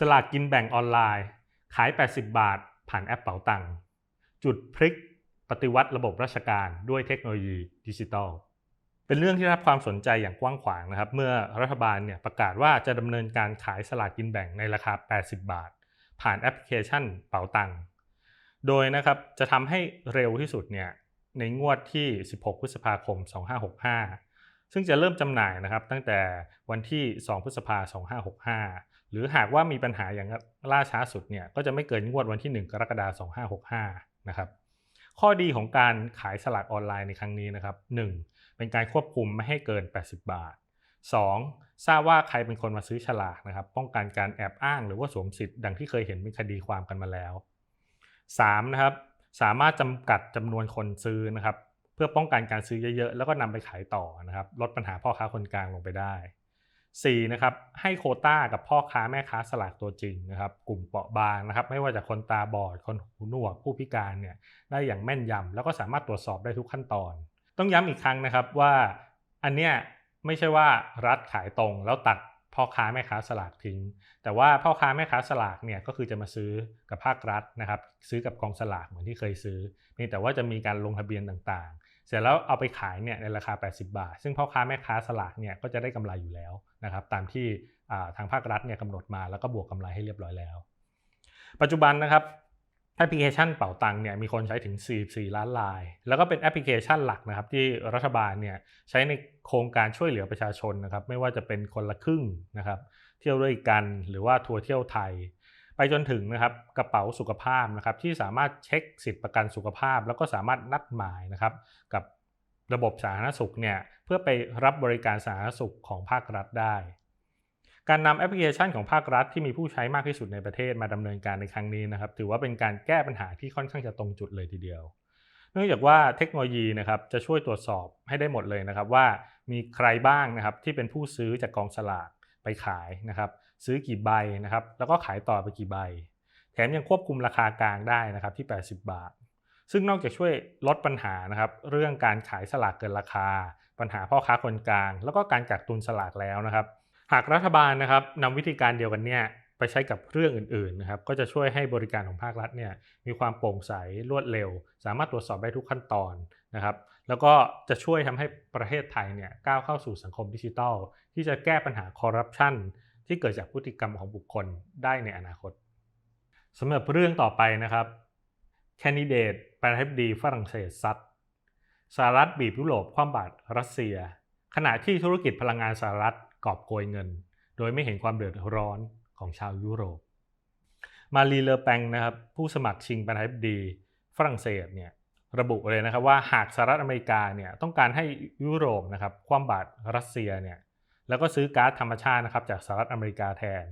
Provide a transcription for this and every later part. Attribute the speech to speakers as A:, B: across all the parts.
A: สลากกินแบ่งออนไลน์ ขาย 80 บาท ผ่านแอปเป๋าตังค์จุดพลิกปฏิวัติระบบราชการด้วยเทคโนโลยีดิจิทัล เป็นเรื่องที่รับความสนใจอย่างกว้างขวางนะครับ เมื่อรัฐบาลเนี่ยประกาศว่าจะดำเนินการขายสลากกินแบ่งในราคา 80 บาท ผ่านแอปพลิเคชันเป๋าตังค์โดยนะครับจะทำให้เร็วที่สุดเนี่ยในงวดที่ 16 พฤษภาคม 2565 ซึ่งจะเริ่มจำหน่ายนะครับตั้งแต่วันที่ 2 พฤษภาคม 2565 หรือหากว่ามีปัญหาอย่างล่าช้าสุดเนี่ยก็จะไม่เกินงวดวันที่ 1 กรกฎาคม 2565 นะครับข้อดีของการขายสลากออนไลน์ในครั้งนี้นะครับ 1. เป็นการควบคุมไม่ให้เกิน 80 บาท 2. ทราบว่าใครเป็นคนมาซื้อฉลากนะครับ ป้องกันการแอบอ้างหรือว่าสวมสิทธิ์ดังที่เคยเห็นเป็นคดีความกันมาแล้ว 3. นะครับสามารถจำกัดจำนวนคนซื้อนะครับ พื่อป้องกันการซื้อเยอะๆ แล้วก็นำไปขายต่อนะครับ ลดปัญหาพ่อค้าคนกลางลงไปได้ 4. นะครับให้โคต้ากับพ่อค้าแม่ค้าสลากตัวจริงนะครับกลุ่มเปราะบางนะครับ ไม่ว่าจะคนตาบอด คนหูหนวกผู้พิการเนี่ยได้อย่างแม่นยำแล้วก็สามารถตรวจสอบได้ทุกขั้นตอน ต้องย้ำอีกครั้งนะครับว่าอันเนี้ยไม่ใช่ว่ารัฐขายตรงแล้วตัดพ่อค้าแม่ค้าสลากทิ้ง แต่ว่าพ่อค้าแม่ค้าสลากเนี่ยก็คือจะมาซื้อกับภาครัฐนะครับ ซื้อกับกองสลากเหมือนที่เคยซื้อแต่ว่าจะมีการลงทะเบียนต่าง เสร็จแล้วเอาไปขายเนี่ยในราคา 80 บาท ซึ่งพ่อค้าแม่ค้าสลากเนี่ยก็จะได้กำไรอยู่แล้วนะครับตามที่ทางภาครัฐเนี่ยกำหนดมาแล้วก็บวกกำไรให้เรียบร้อยแล้ว ปัจจุบันนะครับแอปพลิเคชันเป๋าตังเนี่ยมีคนใช้ถึง 44 ล้านราย แล้วก็เป็นแอปพลิเคชันหลักนะครับที่รัฐบาลเนี่ยใช้ในโครงการช่วยเหลือประชาชนนะครับไม่ว่าจะเป็นคนละครึ่งนะครับเที่ยวด้วยกันหรือว่าทัวร์เที่ยวไทย ไปจนถึงนะครับกระเป๋าสุขภาพนะครับที่สามารถเช็คสิทธิประกันสุขภาพ แล้วก็สามารถนัดหมายนะครับกับระบบสาธารณสุขเนี่ยเพื่อไปรับบริการสาธารณสุขของภาครัฐได้ การนำแอปพลิเคชันของภาครัฐที่มีผู้ใช้มากที่สุดในประเทศมาดำเนินการในครั้งนี้นะครับถือว่าเป็นการแก้ปัญหาที่ค่อนข้างจะตรงจุดเลยทีเดียว เนื่องจากว่าเทคโนโลยีนะครับจะช่วยตรวจสอบให้ได้หมดเลยนะครับว่ามีใครบ้างนะครับที่เป็นผู้ซื้อจากกองสลากไปขายนะครับ ซื้อกี่ใบนะครับ แล้วก็ขายต่อไปกี่ใบ แถมยังควบคุมราคากลางได้นะครับที่ 80 บาท ซึ่งนอกจากช่วยลดปัญหานะครับเรื่องการขายสลากเกินราคา ปัญหาพ่อค้าคนกลาง แล้วก็การกักตุนสลากแล้วนะครับ หากรัฐบาลนะครับนำวิธีการเดียวกันเนี่ยไปใช้กับเรื่องอื่นๆนะครับก็จะช่วยให้บริการของภาครัฐเนี่ยมีความโปร่งใสรวดเร็ว สามารถตรวจสอบได้ทุกขั้นตอนนะครับ แล้วก็จะช่วยทำให้ประเทศไทยเนี่ยก้าวเข้าสู่สังคมดิจิทัล ที่จะแก้ปัญหาคอร์รัปชัน ที่เกิดจากพฤติกรรมของบุคคลได้ในอนาคตสำหรับเรื่องต่อไปนะครับแคนดิเดตประธานาธิบดีฝรั่งเศสซัดสหรัฐบีบยุโรปคว่ำบาตรรัสเซีย ขณะที่ธุรกิจพลังงานสหรัฐกอบโกยเงิน โดยไม่เห็นความเดือดร้อนของชาวยุโรป มารีเลอแปงนะครับผู้สมัครชิงประธานาธิบดีฝรั่งเศสเนี่ยระบุเลยนะครับว่าหากสหรัฐอเมริกาเนี่ยต้องการให้ยุโรปนะครับคว่ำบาตรรัสเซียเนี่ย แล้วก็ซื้อก๊าซธรรมชาตินะครับจากสหรัฐอเมริกาแทน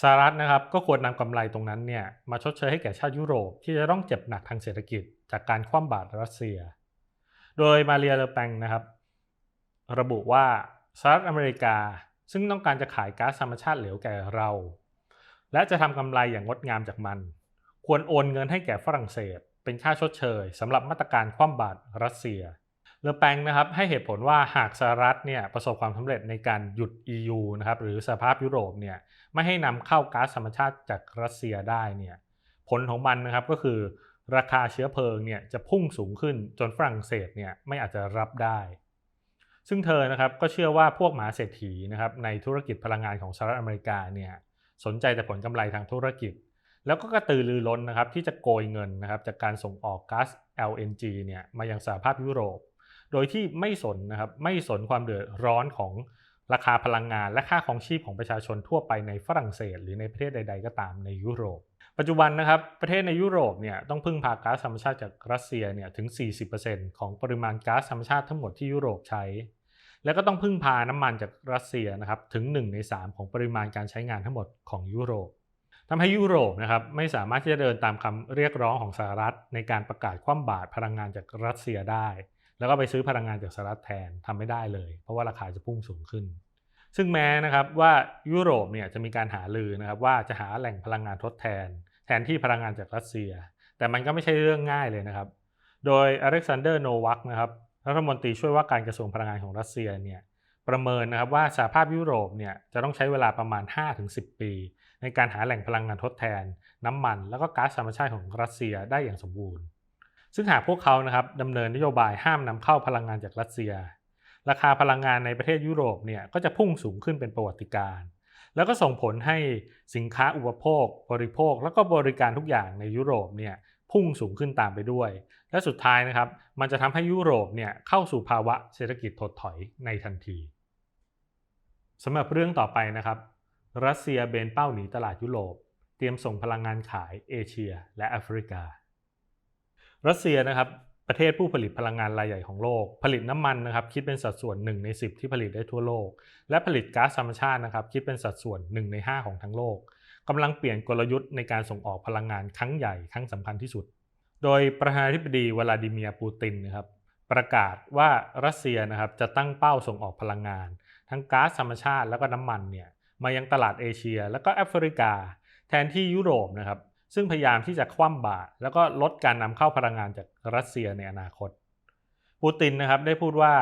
A: สหรัฐนะครับก็ควรนำกำไรตรงนั้นเนี่ยมาชดเชยให้แก่ชาติยุโรปที่จะต้องเจ็บหนักทางเศรษฐกิจ จากการคว่ำบาตรรัสเซีย โดยมาเรียเลอแปงนะครับ ระบุว่าสหรัฐอเมริกาซึ่งต้องการจะขายก๊าซธรรมชาติเหลวแก่เรา และจะทำกำไรอย่างงดงามจากมัน ควรโอนเงินให้แก่ฝรั่งเศส เป็นค่าชดเชยสำหรับมาตรการคว่ำบาตรรัสเซีย เลอแปงนะครับให้เหตุผลว่าหากสหรัฐเนี่ยประสบความสำเร็จในการหยุด EU นะครับหรือสภาพยุโรปเนี่ยไม่ให้นำเข้าก๊าซธรรมชาติจากรัสเซียได้เนี่ยผลของมันนะครับก็คือราคาเชื้อเพลิงเนี่ยจะพุ่งสูงขึ้นจนฝรั่งเศสเนี่ยไม่อาจจะรับได้ ซึ่งเธอนะครับก็เชื่อว่าพวกมหาเศรษฐีนะครับในธุรกิจพลังงานของสหรัฐอเมริกาเนี่ยสนใจแต่ผลกำไรทางธุรกิจ แล้วก็กระตือรือร้นนะครับที่จะโกยเงินนะครับจากการส่งออกก๊าซ LNG เนี่ยมายังสหภาพยุโรป ดยที่ไม่สนนะครับไม่สนความเดือดร้อนของราคาพลังงาน และค่าของชีพของประชาชนทั่วไปในฝรั่งเศส หรือในประเทศใด ๆ ก็ตามในยุโรป ปัจจุบันนะครับประเทศในยุโรปเนี่ยต้องพึ่งพาก๊าซธรรมชาติจากรัสเซียเนี่ยถึง 40%ของปริมาณก๊าซธรรมชาติทั้งหมดที่ยุโรปใช้ แล้วก็ต้องพึ่งพาน้ำมันจากรัสเซียนะครับถึง 1 ใน 3 ของปริมาณการใช้งานทั้งหมดของยุโรปทำให้ยุโรปนะครับไม่สามารถที่จะเดินตามคำเรียกร้องของสหรัฐในการประกาศคว่ำบาตรพลังงานจากรัสเซียได้ แล้วก็ไปซื้อพลังงานจากสหรัฐแทนทำไม่ได้เลย เพราะว่าราคาจะพุ่งสูงขึ้น ซึ่งแม้นะครับว่ายุโรปเนี่ยจะมีการหาลือนะครับว่าจะหาแหล่งพลังงานทดแทน แทนที่พลังงานจากรัสเซีย แต่มันก็ไม่ใช่เรื่องง่ายเลยนะครับ โดยอเล็กซานเดอร์โนวัคนะครับรัฐมนตรีช่วยว่าการกระทรวงพลังงานของรัสเซียเนี่ยประเมินนะครับว่าสหภาพยุโรปเนี่ยจะต้องใช้เวลาประมาณ 5-10 ปี ในการหาแหล่งพลังงานทดแทน น้ำมัน แล้วก็ก๊าซธรรมชาติของรัสเซียได้อย่างสมบูรณ์ ซึ่งหากพวกเขานะครับดำเนินนโยบายห้ามนำเข้าพลังงานจากรัสเซีย ราคาพลังงานในประเทศยุโรปเนี่ยก็จะพุ่งสูงขึ้นเป็นประวัติการณ์แล้วก็ส่งผลให้สินค้าอุปโภค บริโภค แล้วก็บริการทุกอย่างในยุโรปเนี่ยพุ่งสูงขึ้นตามไปด้วย และสุดท้ายนะครับมันจะทำให้ยุโรปเนี่ยเข้าสู่ภาวะเศรษฐกิจถดถอยในทันทีสำหรับเรื่องต่อไปนะครับ รัสเซียเบนเป้าหนีตลาดยุโรป เตรียมส่งพลังงานขายเอเชีย และแอฟริกา รัสเซียนะครับประเทศผู้ผลิตพลังงานรายใหญ่ของโลก ผลิตน้ำมันนะครับคิดเป็นสัดส่วน 1 ใน 10 ที่ผลิตได้ทั่วโลก และผลิตก๊าซธรรมชาตินะครับคิดเป็นสัดส่วน 1 ใน 5 ของทั้งโลกกำลังเปลี่ยนกลยุทธ์ในการส่งออกพลังงานครั้งใหญ่ครั้งสำคัญที่สุด โดยประธานาธิบดีวลาดิเมียร์ปูตินนะครับประกาศว่ารัสเซียนะครับจะตั้งเป้าส่งออกพลังงาน ทั้งก๊าซธรรมชาติแล้วก็น้ำมันเนี่ยมายังตลาดเอเชีย แล้วก็แอฟริกา แทนที่ยุโรปนะครับ ซึ่งพยายามที่จะคว่ำบาตรแล้วก็ลดการนำเข้าพลังงานจากรัสเซียในอนาคต ปูตินนะครับได้พูดว่า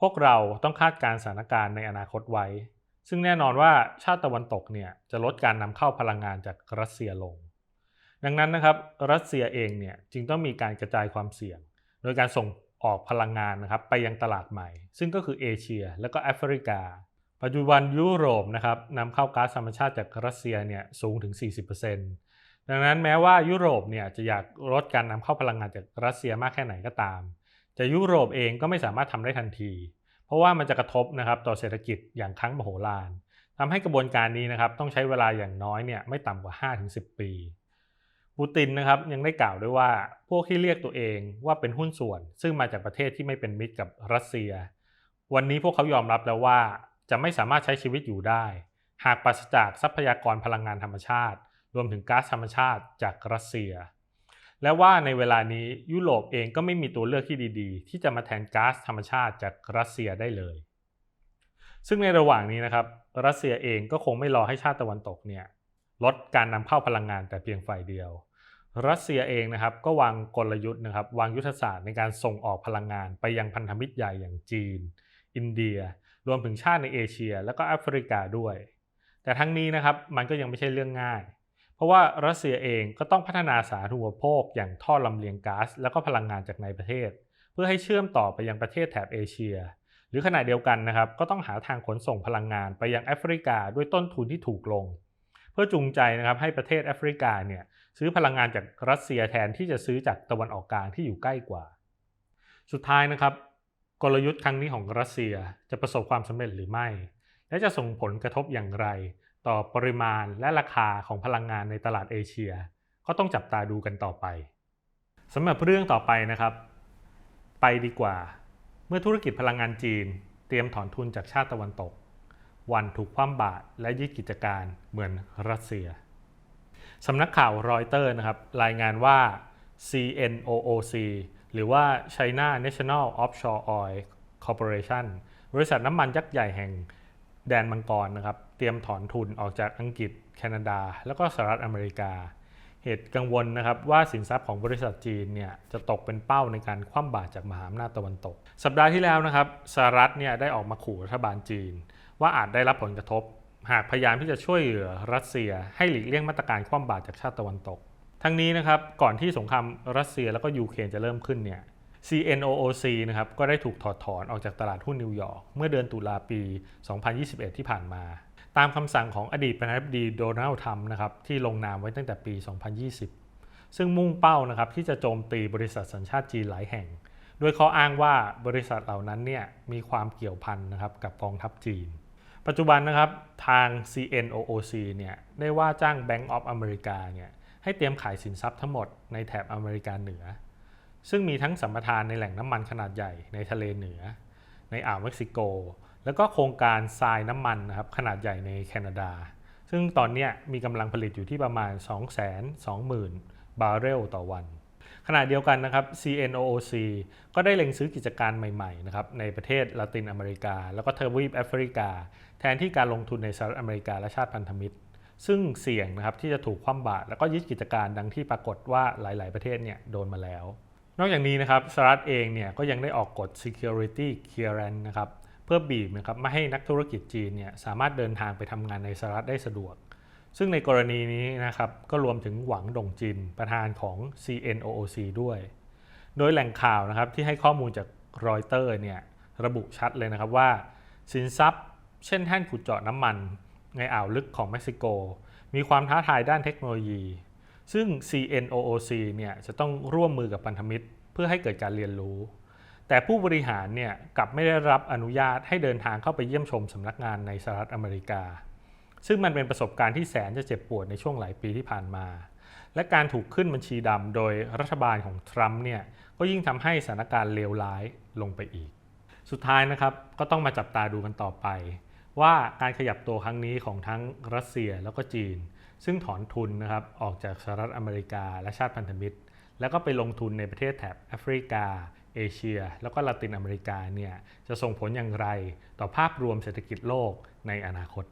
A: พวกเราต้องคาดการสถานการณ์ในอนาคตไว้ ซึ่งแน่นอนว่าชาติตะวันตกเนี่ยจะลดการนำเข้าพลังงานจากรัสเซียลง ดังนั้นนะครับรัสเซียเองเนี่ยจึงต้องมีการกระจายความเสี่ยง โดยการส่งออกพลังงานนะครับไปยังตลาดใหม่ ซึ่งก็คือเอเชีย และก็แอฟริกา ปัจจุบันยุโรปนะครับนำเข้าก๊าซธรรมชาติจากรัสเซียเนี่ยสูงถึง 40% ดังนั้นแม้ว่ายุโรปเนี่ยจะอยากลดการนำเข้าพลังงานจากรัสเซียมากแค่ไหนก็ตาม แต่ยุโรปเองก็ไม่สามารถทำได้ทันที เพราะว่ามันจะกระทบนะครับต่อเศรษฐกิจอย่างครั้งมโหฬารทำให้กระบวนการนี้นะครับต้องใช้เวลาอย่างน้อยเนี่ยไม่ต่ำกว่า 5-10 ปีปูตินนะครับยังได้กล่าวด้วยว่าพวกที่เรียกตัวเองว่าเป็นหุ้นส่วน ซึ่งมาจากประเทศที่ไม่เป็นมิตรกับรัสเซีย วันนี้พวกเขายอมรับแล้วว่าจะไม่สามารถใช้ชีวิตอยู่ได้ หากปราศจากทรัพยากรพลังงานธรรมชาติ รวมถึงก๊าซธรรมชาติจากรัสเซีย และว่าในเวลานี้ยุโรปเองก็ไม่มีตัวเลือกที่ดีๆ ที่จะมาแทนก๊าซธรรมชาติจากรัสเซียได้เลย ซึ่งในระหว่างนี้นะครับรัสเซียเองก็คงไม่รอให้ชาติตะวันตกเนี่ยลดการนำเข้าพลังงานแต่เพียงฝ่ายเดียว รัสเซียเองนะครับก็วางกลยุทธ์นะครับวางยุทธศาสตร์ในการส่งออกพลังงานไปยังพันธมิตรใหญ่อย่างจีน อินเดีย รวมถึงชาติในเอเชีย และก็แอฟริกาด้วย แต่ทั้งนี้นะครับมันก็ยังไม่ใช่เรื่องง่าย เพราะว่ารัสเซียเองก็ต้องพัฒนาสาธารณูปโภคอย่างท่อลำเลียงก๊าซแล้วก็พลังงานจากในประเทศ เพื่อให้เชื่อมต่อไปยังประเทศแถบเอเชีย หรือขณะเดียวกันนะครับก็ต้องหาทางขนส่งพลังงานไปยังแอฟริกาด้วยต้นทุนที่ถูกลง เพื่อจูงใจนะครับให้ประเทศแอฟริกาเนี่ยซื้อพลังงานจากรัสเซียแทนที่จะซื้อจากตะวันออกกลางที่อยู่ใกล้กว่า สุดท้ายนะครับ กลยุทธ์ครั้งนี้ของรัสเซียจะประสบความสำเร็จหรือไม่ และจะส่งผลกระทบอย่างไร ต่อปริมาณและราคาของพลังงานในตลาดเอเชีย ก็ต้องจับตาดูกันต่อไปสำหรับเรื่องต่อไปนะครับ ไปดีกว่า เมื่อธุรกิจพลังงานจีน เตรียมถอนทุนจากชาติตะวันตก วันถูกคว่ำบาตรและยึดกิจการเหมือนรัสเซียสำนักข่าวรอยเตอร์นะครับรายงานว่า CNOOC หรือว่า China National Offshore Oil Corporation บริษัทน้ำมันยักษ์ใหญ่แห่งแดนมังกรนะครับ เตรียมถอนทุนออกจากอังกฤษ แคนาดา แล้วก็สหรัฐอเมริกา เหตุกังวลนะครับว่าสินทรัพย์ของบริษัทจีนเนี่ยจะตกเป็นเป้าในการคว่ำบาตรจากมหาอำนาจตะวันตก สัปดาห์ที่แล้วนะครับสหรัฐเนี่ยได้ออกมาขู่รัฐบาลจีน ว่าอาจได้รับผลกระทบ หากพยายามที่จะช่วยเหลือรัสเซีย ให้หลีกเลี่ยงมาตรการคว่ำบาตรจากชาติตะวันตก ทั้งนี้นะครับก่อนที่สงครามรัสเซียแล้วก็ยูเครนจะเริ่มขึ้นเนี่ย CNOOC นะครับก็ได้ถูกถอดถอนออกจากตลาดหุ้นนิวยอร์กเมื่อเดือนตุลาปี 2021 ที่ผ่านมา ตามคำสั่งของอดีตประธานาธิบดีโดนัลด์ทรัมป์นะครับที่ลงนามไว้ตั้งแต่ปี 2020 ซึ่งมุ่งเป้านะครับที่จะโจมตีบริษัทสัญชาติจีนหลายแห่งโดยข้ออ้างว่าบริษัทเหล่านั้นเนี่ยมีความเกี่ยวพันนะครับกับกองทัพจีน ปัจจุบันนะครับทาง CNOOC เนี่ยได้ว่าจ้าง Bank of America เนี่ยให้เตรียมขายสินทรัพย์ทั้งหมดในแถบอเมริกาเหนือ ซึ่งมีทั้งสัมปทานในแหล่งน้ำมันขนาดใหญ่ในทะเลเหนือ ในอ่าวเม็กซิโก แล้วก็โครงการทรายน้ำมันนะครับขนาดใหญ่ในแคนาดา ซึ่งตอนนี้มีกำลังผลิตอยู่ที่ประมาณ 220,000 บาร์เรลต่อวันขณะเดียวกันนะครับ CNOOC ก็ได้เล็งซื้อกิจการใหม่ๆนะครับในประเทศละตินอเมริกา แล้วก็เทวีปแอฟริกา แทนที่การลงทุนในสหรัฐอเมริกาและชาติพันธมิตร ซึ่งเสี่ยงนะครับที่จะถูกคว่ำบาตรแล้วก็ยึดกิจการดังที่ปรากฏว่าหลายๆ ประเทศเนี่ยโดนมาแล้ว นอกจากนี้นะครับสหรัฐเองเนี่ยก็ยังได้ออกกฎ security clearance นะครับ เพื่อบีบนะครับไม่ให้นักธุรกิจจีนเนี่ยสามารถเดินทางไปทำงานในสหรัฐได้สะดวก ซึ่งในกรณีนี้นะครับก็รวมถึงหวังดงจินประธานของ CNOOC ด้วย โดยแหล่งข่าวนะครับที่ให้ข้อมูลจากรอยเตอร์เนี่ยระบุชัดเลยนะครับว่า สินทรัพย์ เช่นแท่นขุดเจาะน้ำมัน ในอ่าวลึกของเม็กซิโก มีความท้าทายด้านเทคโนโลยี ซึ่ง CNOOC เนี่ยจะต้องร่วมมือกับพันธมิตร เพื่อให้เกิดการเรียนรู้ แต่ผู้บริหารเนี่ยกลับไม่ได้รับอนุญาตให้เดินทางเข้าไปเยี่ยมชมสำนักงานในสหรัฐอเมริกา ซึ่งมันเป็นประสบการณ์ที่แสนจะเจ็บปวดในช่วงหลายปีที่ผ่านมา และการถูกขึ้นบัญชีดำโดยรัฐบาลของทรัมป์เนี่ยก็ยิ่งทำให้สถานการณ์เลวร้ายลงไปอีก สุดท้ายนะครับก็ต้องมาจับตาดูกันต่อไป ว่าการขยับตัวครั้งนี้ของทั้งรัสเซียแล้วก็จีน ซึ่งถอนทุนนะครับออกจากสหรัฐอเมริกาและชาติพันธมิตร แล้วก็ไปลงทุนในประเทศแถบแอฟริกา เอเชีย แล้วก็ละตินอเมริกาเนี่ยจะส่งผลอย่างไรต่อภาพรวมเศรษฐกิจโลกในอนาคต